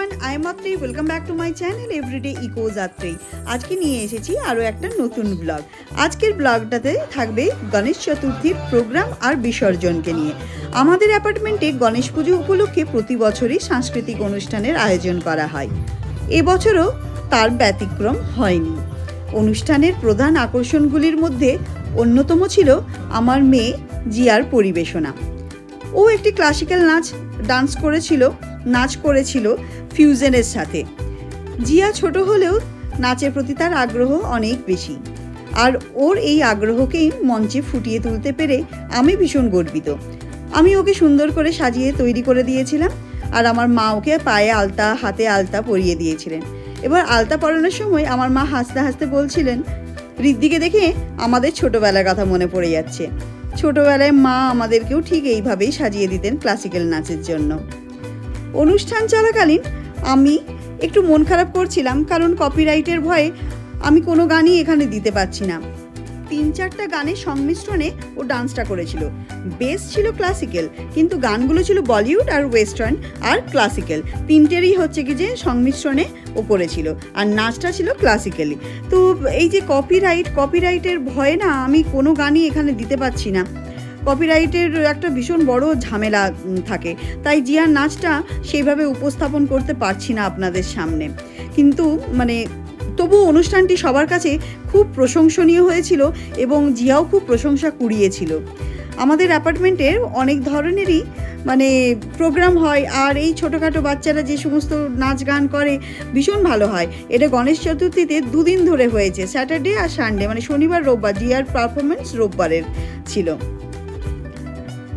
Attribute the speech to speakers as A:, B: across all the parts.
A: Everyone I am Atrayee welcome back to my channel everyday eco Jatri আজকে নিয়ে এসেছি আরও একটা নতুন ব্লগ আজকের ব্লগটাতে থাকবে গণেশ চতুর্থীর প্রোগ্রাম আর বিসর্জনকে নিয়ে। আমাদের অ্যাপার্টমেন্টে গণেশ পুজো উপলক্ষে প্রতি বছরই সাংস্কৃতিক অনুষ্ঠানের আয়োজন করা হয়। এবছরও তার ব্যতিক্রম হয়নি। অনুষ্ঠানের প্রধান আকর্ষণগুলির মধ্যে অন্যতম ছিল আমার মেয়ে জিয়ার পরিবেশনা। ও একটি ক্লাসিক্যাল নাচ ডান্স করেছিল, নাচ করেছিল ফিউজনের সাথে। জিয়া ছোট হলেও নাচের প্রতি তার আগ্রহ অনেক বেশি। আর ওর এই আগ্রহকেই মঞ্চে ফুটিয়ে তুলতে পেরে আমি ভীষণ গর্বিত। আমি ওকে সুন্দর করে সাজিয়ে তৈরি করে দিয়েছিলাম আর আমার মা ওকে পায়ে আলতা, হাতে আলতা পরিয়ে দিয়েছিলেন। এবার আলতা পরানোর সময় আমার মা হাসতে হাসতে বলছিলেন, ঋদ্ধিকে দেখে আমাদের ছোটবেলার কথা মনে পড়ে যাচ্ছে। ছোটবেলায় মা আমাদেরকেও ঠিক এইভাবেই সাজিয়ে দিতেন ক্লাসিক্যাল নাচের জন্য। অনুষ্ঠান চলাকালীন আমি একটু মন খারাপ করছিলাম কারণ কপিরাইটের ভয়ে আমি কোনো গানই এখানে দিতে পারছি না। তিন চারটা গানের সংমিশ্রণে ও ডান্সটা করেছিল। বেস ছিল ক্লাসিক্যাল, কিন্তু গানগুলো ছিল বলিউড আর ওয়েস্টার্ন আর ক্লাসিক্যাল। তিনটেরই হচ্ছে কি যে সংমিশ্রণে ও করেছিল, আর নাচটা ছিল ক্লাসিক্যালি তো এই যে কপিরাইট কপিরাইটের ভয়ে না আমি কোনো গানই এখানে দিতে পারছি না। কপিরাইটের একটা ভীষণ বড় ঝামেলা থাকে। তাই জিয়ার নাচটা সেইভাবে উপস্থাপন করতে পারছি না আপনাদের সামনে। কিন্তু মানে তবু অনুষ্ঠানটি সবার কাছে খুব প্রশংসনীয় হয়েছিল এবং জিয়াও খুব প্রশংসা কুড়িয়েছিল। আমাদের অ্যাপার্টমেন্টের অনেক ধরনেরই মানে প্রোগ্রাম হয় আর এই ছোটোখাটো বাচ্চারা যে সমস্ত নাচ গান করে, ভীষণ ভালো হয়। এটা গণেশ চতুর্থীতে দুদিন ধরে হয়েছে, স্যাটারডে আর সানডে মানে শনিবার, রোববার, জিয়ার পারফরমেন্স রোববারের ছিল।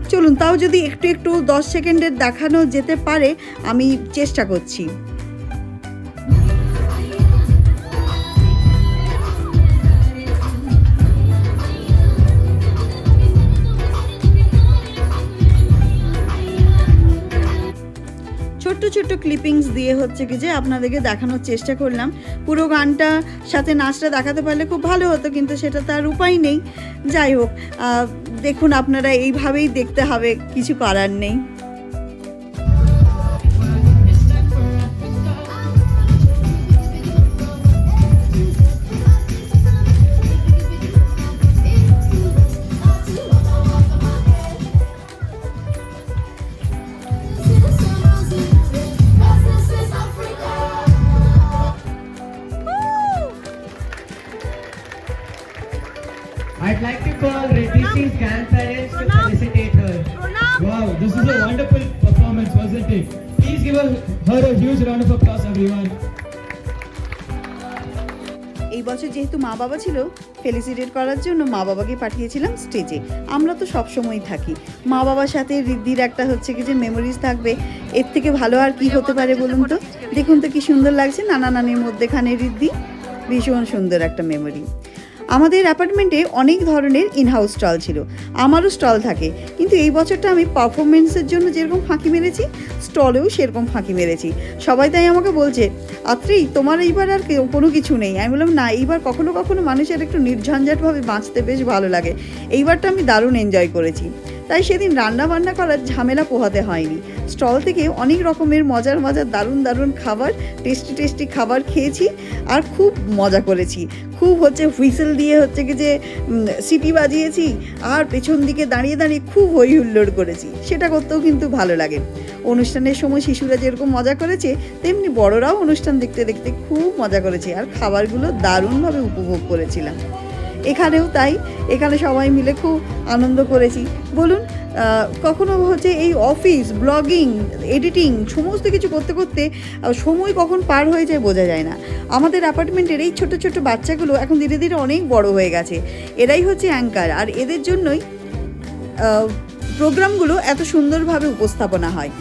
A: চলুন, তাও যদি একটু একটু দশ সেকেন্ডের দেখানো যেতে পারে, আমি চেষ্টা করছি। ছোট্ট ক্লিপিংস দিয়ে হচ্ছে কি যে আপনাদেরকে দেখানোর চেষ্টা করলাম। পুরো গানটা সাথে নাচটা দেখাতে পারলে খুব ভালো হতো, কিন্তু সেটা তার উপায় নেই। যাই হোক দেখুন আপনারা এইভাবেই দেখতে হবে, কিছু করার নেই।
B: I'd like to call Redishi's grandparents to felicitate her. Wow, this is a wonderful performance, wasn't it? Please give her, a huge round of applause, everyone.
A: এই বছর যেহেতু মা বাবা ছিল ফেলিসিটেট করার জন্য মা বাবাকে পাঠিয়েছিলাম স্টেজে আমরা তো সবসময় থাকি। মা বাবার সাথে রিদ্ধির একটা হচ্ছে কি যে মেমোরিজ থাকবে। এর থেকে ভালো আর কি হতে পারে বলুন তো? দেখুন তো কি সুন্দর লাগছে নানা নানির মধ্যেখানে রিদ্ধি ভীষণ সুন্দর একটা মেমোরি আমাদের অ্যাপার্টমেন্টে অনেক ধরনের ইনহাউস স্টল ছিল। আমারও স্টল থাকে। কিন্তু এই বছরটা আমি পারফরমেন্সের জন্য যেরকম ফাঁকি মেরেছি, স্টলেও সেরকম ফাঁকি মেরেছি। সবাই তাই আমাকে বলছে আত্রেই তোমার এইবার আর কোনো কিছু নেই। আমি বললাম, না, এইবার কখনো কখনো মানুষের একটু নির্ঝঞ্ঝাটভাবে বাঁচতে বেশ ভালো লাগে। এইবারটা আমি দারুণ এনজয় করেছি। তাই সেদিন রান্না বান্না করার ঝামেলা পোহাতে হয়নি। স্টল থেকে অনেক রকমের মজার মজার দারুণ দারুণ খাবার, টেস্টি টেস্টি খাবার খেয়েছি আর খুব মজা করেছি। খুব হচ্ছে হুইসেল দিয়ে হচ্ছে কি যে সিটি বাজিয়েছি আর পেছন দিকে দাঁড়িয়ে দাঁড়িয়ে খুব হই হুল্লোড় করেছি। সেটা করতেও কিন্তু ভালো লাগে। অনুষ্ঠানের সময় শিশুরা যেরকম মজা করেছে, তেমনি বড়রাও অনুষ্ঠান দেখতে দেখতে খুব মজা করেছে আর খাবারগুলো দারুণভাবে উপভোগ করেছিলাম। এখানেও তাই, এখানে সবাই মিলে খুব আনন্দ করেছি। বলুন কখনো হচ্ছে এই অফিস, ব্লগিং, এডিটিং, সমস্ত কিছু করতে করতে সময় কখন পার হয়ে যায় বোঝা যায় না। আমাদের অ্যাপার্টমেন্টের এই ছোট ছোট বাচ্চাগুলো এখন ধীরে ধীরে অনেক বড় হয়ে গেছে। এরাই হচ্ছে অ্যাঙ্কার, আর এদের জন্যই প্রোগ্রামগুলো এত সুন্দরভাবে উপস্থাপনা হয়।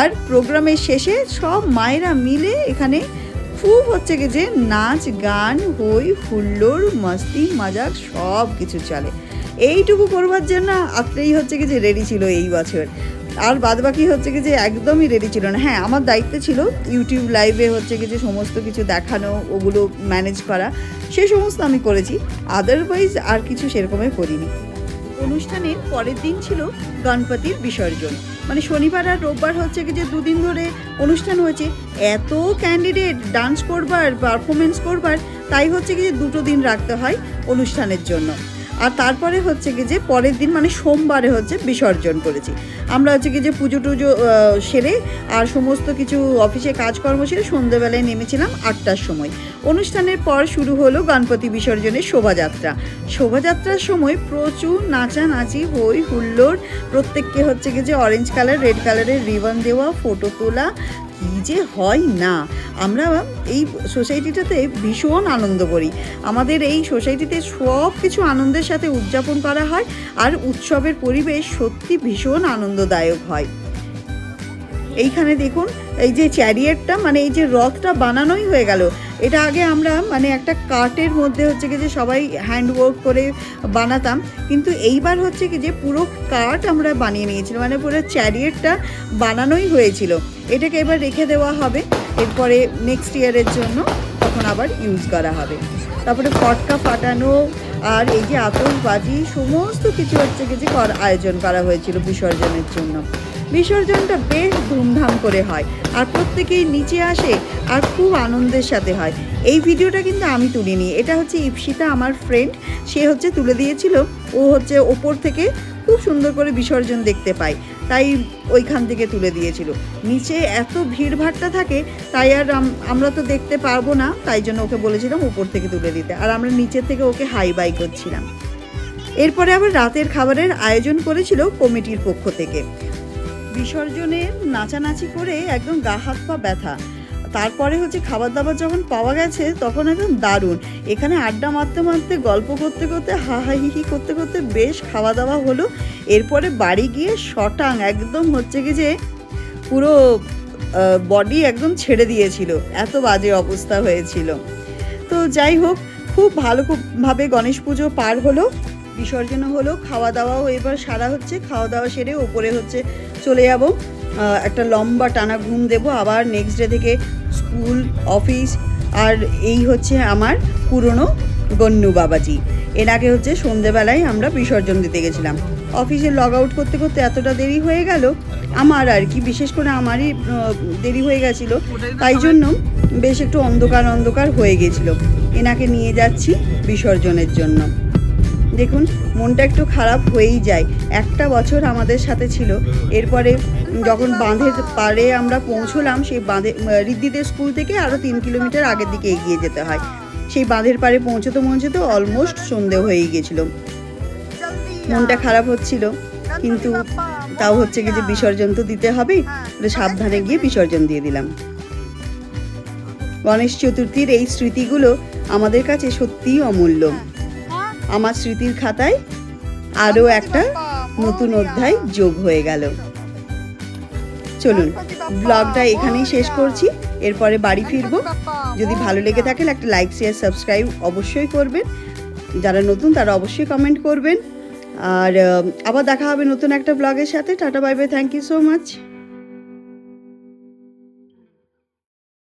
A: আর প্রোগ্রামের শেষে সব মায়েরা মিলে এখানে খুব হচ্ছে কি যে নাচ, গান হই হুল্লোড়, মস্তি, মজাক, সব কিছু চলে। এইটুকু করবার জন্য আত্রেই হচ্ছে কি যে রেডি ছিল এই বছর। আর বাদ বাকি হচ্ছে কি যে একদমই রেডি ছিল না। হ্যাঁ আমার দায়িত্ব ছিল ইউটিউব লাইভে হচ্ছে কি যে সমস্ত কিছু দেখানো, ওগুলো ম্যানেজ করা। সে সমস্ত আমি করেছি। আদারওয়াইজ আর কিছু সেরকমই করিনি। অনুষ্ঠানের পরের দিন ছিল গণপতির বিসর্জন। মানে শনিবার আর রোববার হচ্ছে কি যে দুদিন ধরে অনুষ্ঠান হয়েছে। এত ক্যান্ডিডেট ডান্স করবার পারফরমেন্স করবার, তাই হচ্ছে কি যে দুটো দিন রাখতে হয় অনুষ্ঠানের জন্য। আর তারপরে হচ্ছে কি যে পরের দিন মানে সোমবারে হচ্ছে বিসর্জন করেছি। আমরা হচ্ছে কি যে পুজো টুজো সেরে আর সমস্ত কিছু অফিসে কাজকর্ম সেরে সন্ধেবেলায় নেমেছিলাম আটটার সময়। অনুষ্ঠানের পর শুরু হলো গণপতি বিসর্জনের শোভাযাত্রা। শোভাযাত্রার সময় প্রচুর নাচানাচি, হই হুল্লোড়, প্রত্যেককে হচ্ছে কি যে অরেঞ্জ কালার রেড কালারের রিবন দেওয়া ফটো তোলা কী যে হয় না। আমরা এই সোসাইটিটাতে ভীষণ আনন্দ করি। আমাদের এই সোসাইটিতে সব কিছু আনন্দের সাথে উদযাপন করা হয় আর উৎসবের পরিবেশ সত্যি ভীষণ আনন্দদায়ক হয়। এইখানে দেখুন, এই যে চ্যারিয়েটটা মানে এই যে রথটা বানানোই হয়ে গেল। এটা আগে আমরা মানে একটা কার্টের মধ্যে হচ্ছে কি যে সবাই হ্যান্ড ওয়ার্ক করে বানাতাম, কিন্তু এইবার হচ্ছে কি যে পুরো কার্ট আমরা বানিয়ে নিয়েছিলাম মানে পুরো চ্যারিয়েটটা বানানোই হয়েছিল। এটাকে এবার রেখে দেওয়া হবে, এরপরে নেক্সট ইয়ারের জন্য তখন আবার ইউজ করা হবে। তারপরে পটকা ফাটানো আর এই যে আতশবাজি, সমস্ত কিছু হচ্ছে কি যে আয়োজন করা হয়েছিল বিসর্জনের জন্য। বিসর্জনটা বেশ ধুমধাম করে হয়। আর প্রত্যেকেই নিচে আসে আর খুব আনন্দের সাথে হয়। এই ভিডিওটা কিন্তু আমি তুলিনি। এটা হচ্ছে ইপসিতা, আমার ফ্রেন্ড সে হচ্ছে তুলে দিয়েছিল। ও হচ্ছে ওপর থেকে খুব সুন্দর করে বিসর্জন দেখতে পায়। তাই ওইখান থেকে তুলে দিয়েছিল। নিচে এত ভিড়ভাট্টা থাকে, তাই আর আমরা তো দেখতে পারব না। তাই জন্য ওকে বলেছিলাম উপর থেকে তুলে দিতে। আর আমরা নিচের থেকে ওকে হাই বাই করছিলাম। এরপরে আবার রাতের খাবারের আয়োজন করেছিল কমিটির পক্ষ থেকে। বিসর্জনের নাচানাচি করে একদম গা হাত পা ব্যথা। তারপরে হচ্ছে খাবার দাবার যখন পাওয়া গেছে, তখন একদম দারুণ। এখানে আড্ডা মারতে মারতে, গল্প করতে করতে, হা হা হি হি করতে করতে বেশ খাওয়া দাওয়া হলো। এরপরে বাড়ি গিয়ে শটাং একদম হচ্ছে কি যে পুরো বডি একদম ছেড়ে দিয়েছিল। এত বাজে অবস্থা হয়েছিল। তো যাই হোক, খুব ভালো ভাবে গণেশ পুজো পার হলো। বিসর্জন হলো, খাওয়া দাওয়াও এবার সারা হচ্ছে, খাওয়া দাওয়া সেরে ওপরে হচ্ছে চলে যাব। একটা লম্বা টানা ঘুম দেব, আবার নেক্সট ডে থেকে স্কুল অফিস আর এই হচ্ছে আমার পুরনো গন্নু বাবাজি। এর আগে হচ্ছে সন্ধেবেলায় আমরা বিসর্জন দিতে গেছিলাম। অফিসে লগ আউট করতে করতে এতটা দেরি হয়ে গেল, আমার আর কি, বিশেষ করে আমারই দেরি হয়ে গেছিল। তাই জন্য বেশ একটু অন্ধকার অন্ধকার হয়ে গেছিল। এনাকে নিয়ে যাচ্ছি বিসর্জনের জন্য। দেখুন, মনটা একটু খারাপ হয়েই যায়। একটা বছর আমাদের সাথে ছিল। এরপরে যখন বাঁধের পারে আমরা পৌঁছলাম, সেই বাঁধে রিদ্দিদের স্কুল থেকে আরও তিন কিলোমিটার আগের দিকে এগিয়ে যেতে হয়। সেই বাঁধের পাড়ে পৌঁছতে পৌঁছতে অলমোস্ট সন্ধে হয়েই গেছিল। মনটা খারাপ হচ্ছিল। কিন্তু তাও হচ্ছে কি যে বিসর্জন তো দিতে হবে। সাবধানে গিয়ে বিসর্জন দিয়ে দিলাম। গণেশ চতুর্থীর এই স্মৃতিগুলো আমাদের কাছে সত্যিই অমূল্য। আমার স্মৃতির খাতায় আরও একটা নতুন অধ্যায় যোগ হয়ে গেল। চলুন, ব্লগটা এখানেই শেষ করছি। এরপরে বাড়ি ফিরবো। যদি ভালো লেগে থাকে, একটা লাইক শেয়ার সাবস্ক্রাইব অবশ্যই করবেন। যারা নতুন, তারা অবশ্যই কমেন্ট করবেন। আর আবার দেখা হবে নতুন একটা ব্লগের সাথে। Tata bye bye thank you so much